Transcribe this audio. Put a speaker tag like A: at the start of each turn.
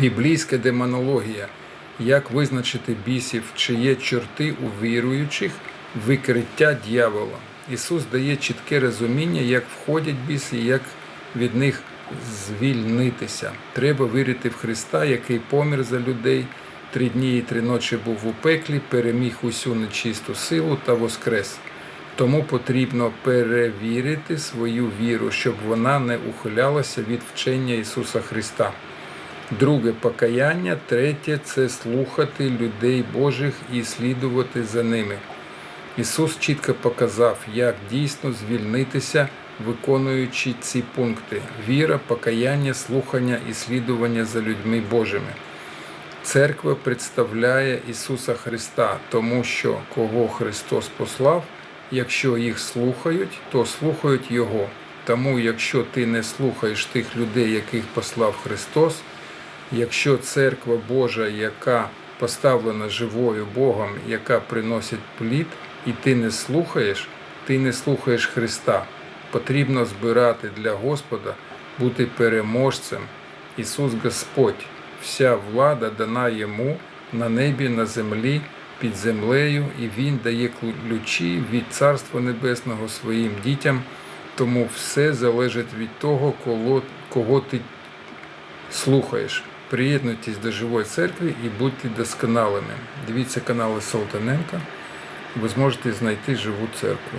A: Біблійська демонологія. Як визначити бісів, чи є чорти у віруючих, викриття дьявола. Ісус дає чітке розуміння, як входять біси, як від них звільнитися. Треба вірити в Христа, який помір за людей. Три дні і три ночі був у пеклі, переміг усю нечисту силу та воскрес. Тому потрібно перевірити свою віру, щоб вона не ухилялася від вчення Ісуса Христа. Друге покаяння, третє це слухати людей Божих і слідувати за ними. Ісус чітко показав, як дійсно звільнитися, виконуючи ці пункти: віра, покаяння, слухання і слідування за людьми Божими. Церква представляє Ісуса Христа, тому що кого Христос послав, якщо їх слухають, то слухають Його. Тому, якщо ти не слухаєш тих людей, яких послав Христос, якщо церква Божа, яка поставлена живою Богом, яка приносить плід, і ти не слухаєш, ти не слухаєш Христа. Потрібно збирати для Господа, бути переможцем. Ісус Господь, вся влада дана йому на небі, на землі, під землею, і Він дає ключі від Царства Небесного своїм дітям. Тому все залежить від того, кого, ти слухаєш. Приєднуйтесь до живої церкви і будьте досконалими. Дивіться канали Солтаненка, ви зможете знайти живу церкву.